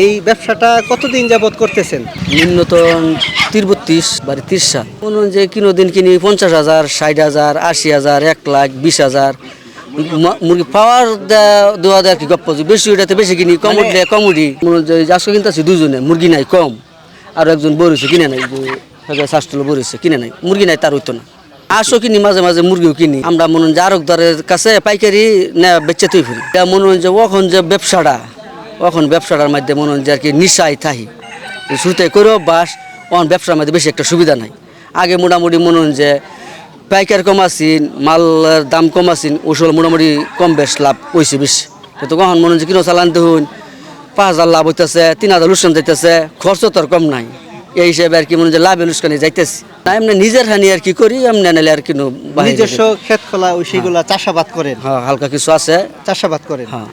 এই ব্যবসাটা কতদিন যাবত করতেছেন? নিম্নতম তির বত্রিশ বাড়ি মনে হয় যে কিনো দিন কিনি পঞ্চাশ হাজার ষাট হাজার আশি হাজার এক লাখ বিশ হাজার। মুরগি পাওয়ার দেওয়া দেওয়া কি গপ্প বেশি ওটাতে বেশি কিনি কম উঠলে কম উঠি। মনে হয় আজকে কিনতে আছি দুজনে মুরগি নাই কম। আর একজন বরিছে কিনে নাই যে শাস্ত্র বরিছে কিনে নাই। মুরগি নাই তার হইতো না। আসো কিনি মাঝে মাঝে মুরগিও কিনি। আমরা মনে হয় যে আরকদারের কাছে পাইকারি না বেচে তুই ফিরি। মনে হয় যে ওখন যে ব্যবসাটা এখন ব্যবসাটার মধ্যে মনে হয় যে আর কি নিশাই থাহি। শুরুতে করেও বাস এখন ব্যবসার মধ্যে বেশি একটা সুবিধা নাই। আগে মোটামুটি মনে হয় যে পাইকার কম আসিন মালের দাম কম আসিন ওসব মোটামুটি কম বেশ লাভ হয়েছে বেশি। কিন্তু কখন মনে হয় যে কিনো চালান দেখুন পাঁচ হাজার লাভ হইতেছে তিন হাজার লুসান যাইতেছে খরচ তো আর কম নাই। এই হিসাবে আর কি মনে হয় যে লাভে লুস্কানি যাইতেছি। না এমনি নিজের হানি আর কি করি এমনি নাহলে আর কিনো বাহিরে নিজস্ব ক্ষেত খোলা ওই সেগুলা চাষাবাদ করেন। হ্যাঁ হালকা কিছু আছে। চাষাবাদ করেন। হ্যাঁ।